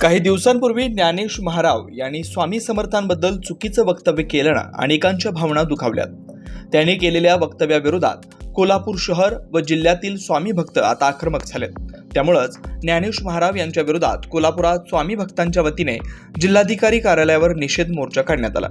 काही दिवसांपूर्वी ज्ञानेश महाराव यांनी स्वामी समर्थांबद्दल चुकीचं वक्तव्य केल्यानं अनेकांच्या भावना दुखावल्यात. त्यांनी केलेल्या वक्तव्याविरोधात कोल्हापूर शहर व जिल्ह्यातील स्वामी भक्त आता आक्रमक झालेत. त्यामुळंच ज्ञानेश महाराव यांच्या विरोधात कोल्हापुरात स्वामी भक्तांच्या वतीने जिल्हाधिकारी कार्यालयावर निषेध मोर्चा काढण्यात आला.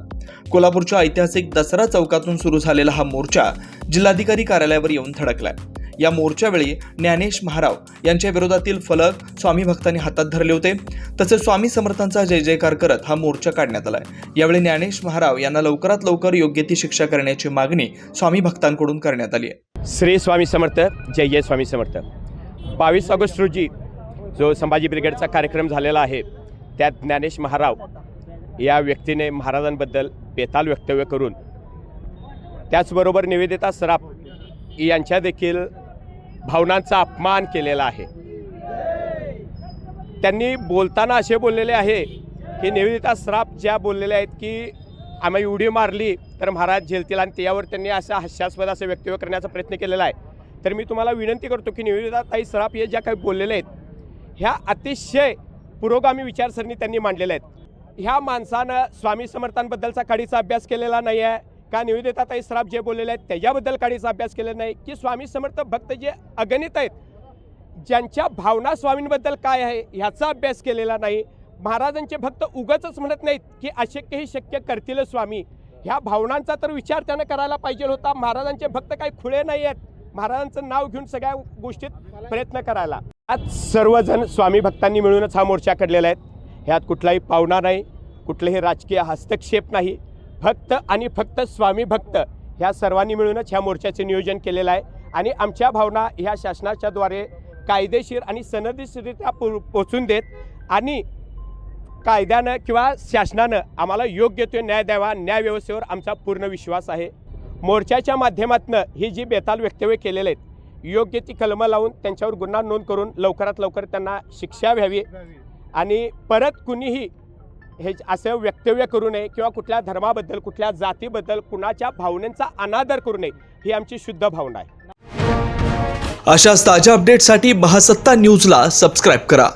कोल्हापूरच्या ऐतिहासिक दसरा चौकातून सुरू झालेला हा मोर्चा जिल्हाधिकारी कार्यालयावर येऊन थडकलाय या मोर्चावेळी ज्ञानेश महाराव यांच्या विरोधातील फलक स्वामी भक्तांनी हातात धरले होते. तसेच स्वामी समर्थांचा जय जयकार करत हा मोर्चा काढण्यात आलाय. यावेळी ज्ञानेश महाराव यांना लवकरात लवकर योग्य ती शिक्षा करण्याची मागणी स्वामी भक्तांकडून करण्यात आली आहे. श्री स्वामी समर्थ जय जय स्वामी समर्थ. बावीस ऑगस्ट रोजी जो संभाजी ब्रिगेडचा कार्यक्रम झालेला आहे त्यात ज्ञानेश महाराव या व्यक्तीने महाराजांबद्दल बेताल वक्तव्य करून त्याचबरोबर निवेदिता सराफ यांच्या देखील भावनांचा अपमान केलेला आहे. त्यांनी बोलताना असे बोललेले आहे की निवेदिता श्राप ज्या बोललेल्या आहेत की आम्ही उडी मारली तर महाराज झेलतील आणि त्यावर त्यांनी असं हास्यास्पद असं वक्तव्य करण्याचा प्रयत्न केलेला आहे. तर मी तुम्हाला विनंती करतो की निवेदिता ताई श्राप हे ज्या काही बोललेल्या आहेत ह्या अतिशय पुरोगामी विचारसरणी त्यांनी मांडलेल्या आहेत. ह्या माणसानं स्वामी समर्थांबद्दलचा काडीचा अभ्यास केलेला नाही आहे का निवेदिता ताई सराफ जे बोललेले आहेत त्याच्याबद्दल काडीचा अभ्यास केलेला नाही की स्वामी समर्थ भक्त जे अगणित आहेत ज्यांच्या भावना स्वामींबद्दल काय आहे ह्याचा अभ्यास केलेला नाही. महाराजांचे भक्त उगतच म्हणत नाहीत की अशक्यही शक्य करतील स्वामी. ह्या भावनांचा तर विचार त्यानं करायला पाहिजे होता. महाराजांचे भक्त काही खुळे नाही आहेत. महाराजांचं नाव घेऊन सगळ्या गोष्टीत प्रयत्न करायला. आज सर्वजण स्वामी भक्तांनी मिळूनच हा मोर्चा काढलेला आहे. ह्यात कुठलाही पावणा नाही कुठलेही राजकीय हस्तक्षेप नाही. फक्त आणि फक्त स्वामी भक्त ह्या सर्वांनी मिळूनच ह्या मोर्चाचे नियोजन केलेलं आहे. आणि आमच्या भावना ह्या शासनाच्या द्वारे कायदेशीर आणि सनदीशीरित्या पो पोचून देत आणि कायद्यानं किंवा शासनानं आम्हाला योग्य तो न्याय द्यावा न्याय व्यवस्थेवर आमचा पूर्ण विश्वास आहे. मोर्चाच्या माध्यमातून ही जी बेताल वक्तव्य केलेले आहेत योग्य ती कलमं लावून त्यांच्यावर गुन्हा नोंद करून लवकरात लवकर त्यांना शिक्षा व्हावी. आणि परत कुणीही हे असं वक्तव्य करू नये किंवा कुठल्या धर्माबद्दल कुठल्या जातीबद्दल कुणाच्या भावनेचा अनादर करू नये ही आमची शुद्ध भावना आहे. अशाच ताज्या अपडेटसाठी महासत्ता न्यूजला सबस्क्राईब करा.